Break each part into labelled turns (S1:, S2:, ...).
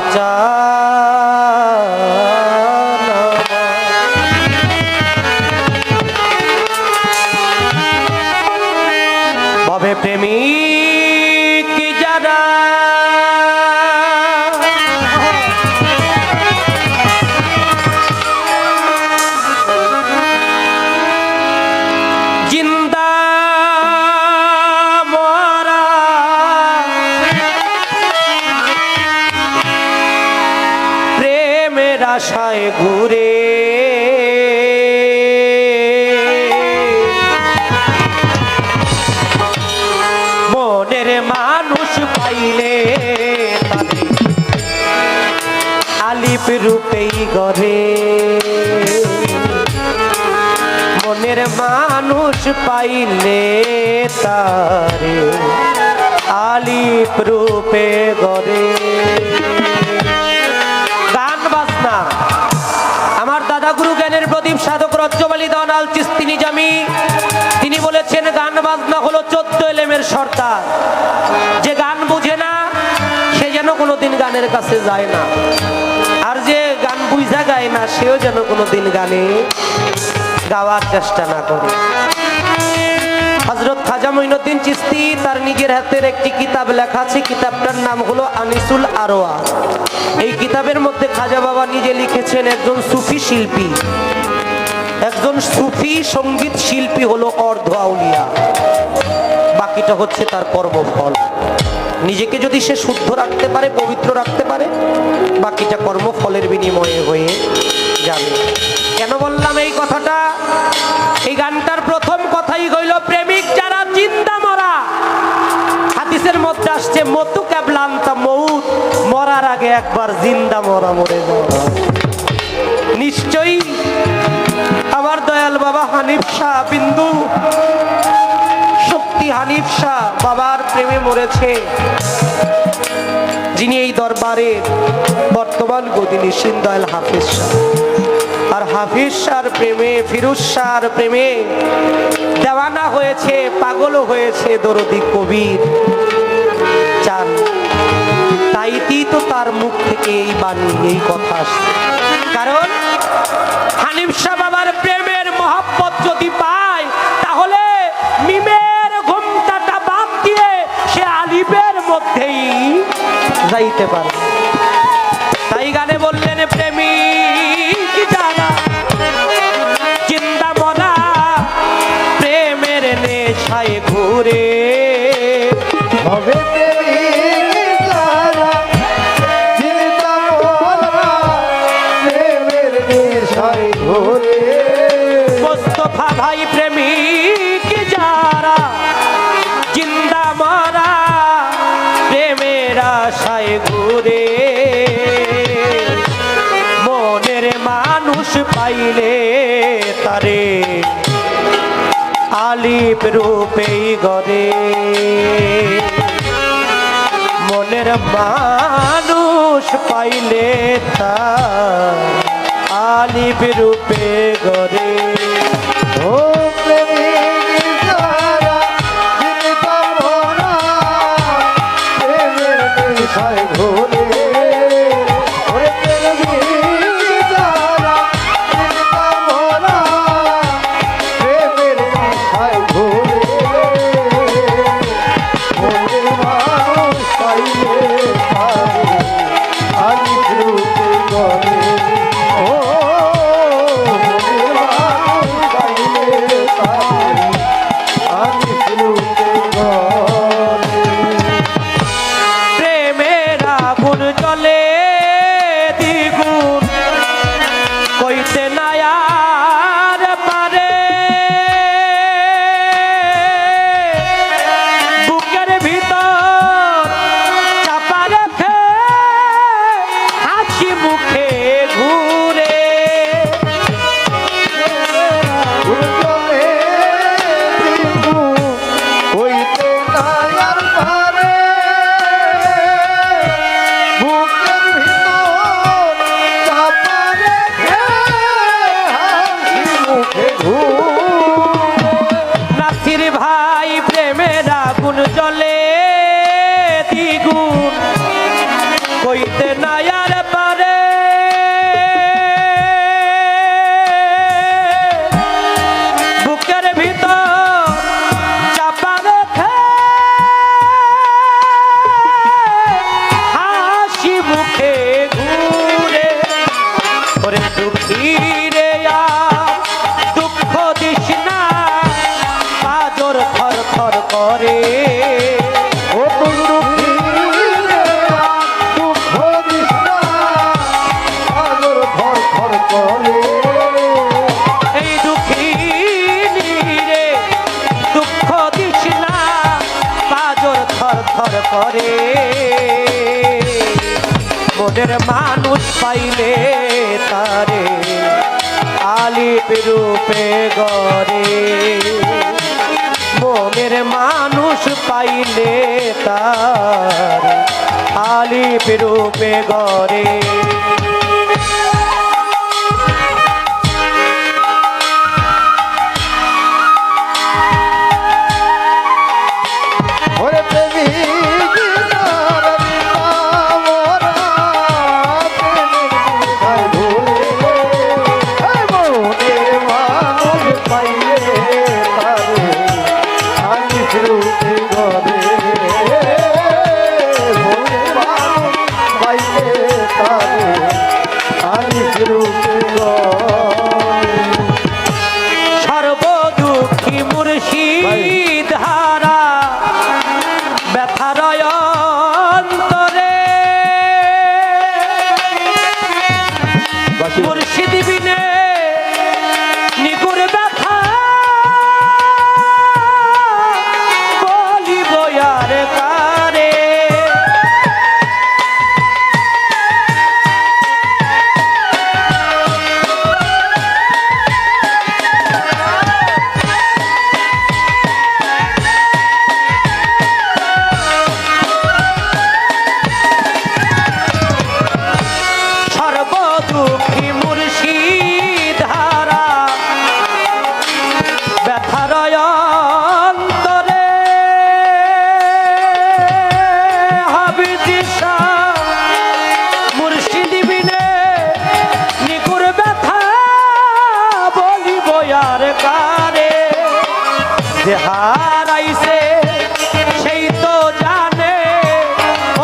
S1: 됐죠? প্রেমের আশায় ঘুরে। মনের মানুষ পাইলে আলিপ রূপেই গড়ে। মনের মানুষ পাইলে তারে আলিপ রূপে গড়ে। বাজনা আমার দাদা গুরু জ্ঞানের প্রদীপ সাধক রজ্জবালী দনাল চিস্তি নিজামি তিনি বলেছেন, গান বাজনা হলো চোদ্দ এলেমের সর্দার। যে গান বুঝে না, সে যেন কোনোদিন গানের কাছে যায় না। আর যে গান বুঝা গায় না, সেও যেন কোনোদিন গানে গাওয়ার চেষ্টা না করে। হজরত খাজা মঈনুদ্দিন চিস্তি তার নিজের হাতের একটি কিতাব লেখা আছে। কিতাবটার নাম হলো আনিসুল আরোয়া। এই কিতাবের মধ্যে খাজা বাবা নিজে লিখেছেন, একজন সুফি শিল্পী। একজন সুফি সংগীত শিল্পী হলো অর্ধ আউলিয়া। বাকিটা হচ্ছে তার কর্মফল। নিজেকে যদি সে শুদ্ধ রাখতে পারে, পবিত্র রাখতে পারে, বাকিটা কর্মফলের বিনিময়ে হয়ে যাবে। কেন বললাম এই কথাটা? এই গানটার প্রথম মতু ক্যাবলান্তা মৌত। মরার আগে একবার জিন্দা মরা মরে নিশ্চয়ই আমার দয়াল বাবা হানিফ শাহ বিন্দু শক্তি হানিফ শাহ বাবার প্রেমে মরেছে, যিনি এই দরবারে বর্তমান গদি নিশিন দয়াল হাফিজ শাহ। আর হাফিজ শাহর প্রেমে, ফিরুজ শাহর প্রেমে দেওয়ানা হয়েছে, পাগলও হয়েছে দরদি কবির। চান তাইতেই তো তার মুখ থেকে এই বাণী, এই কথা আসছে। কারণ হানিফ বাবার প্রেমের মহব্বত যদি পায়, তাহলে মিমের ঘুমটাটা বাদ দিয়ে সে আলিফের মধ্যেই যাইতে পারে। তাই গানে বললেন নেশায় ঘুরে।
S2: হবে
S1: পাইলে তারে। আলিপ রূপেই গড়ে। মনের মানুষ পাইলে তার আলিপ রূপে
S2: নেশায় ঘোরে। রূপে মনের মানুষ পাইলে
S1: তারে আলিপ রূপে গরে মনের মানুষ পাইলে তার আলিপ রূপে গরে পাখি মুর্শিদ হারা। যে হারাইছে সেই তো জানে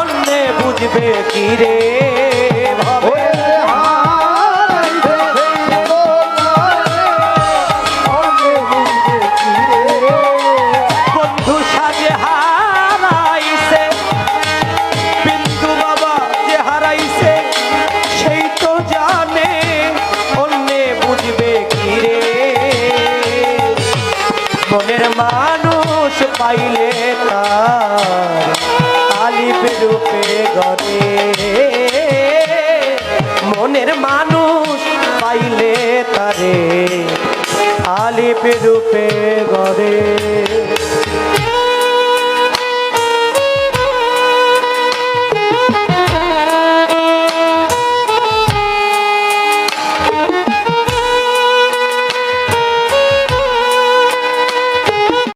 S1: অন্যে বুঝবে কি রে? মানুষ পাইলে তার আলিপ রূপে গড়ে। মনের মানুষ পাইলে তারে আলিপ রূপে গড়ে।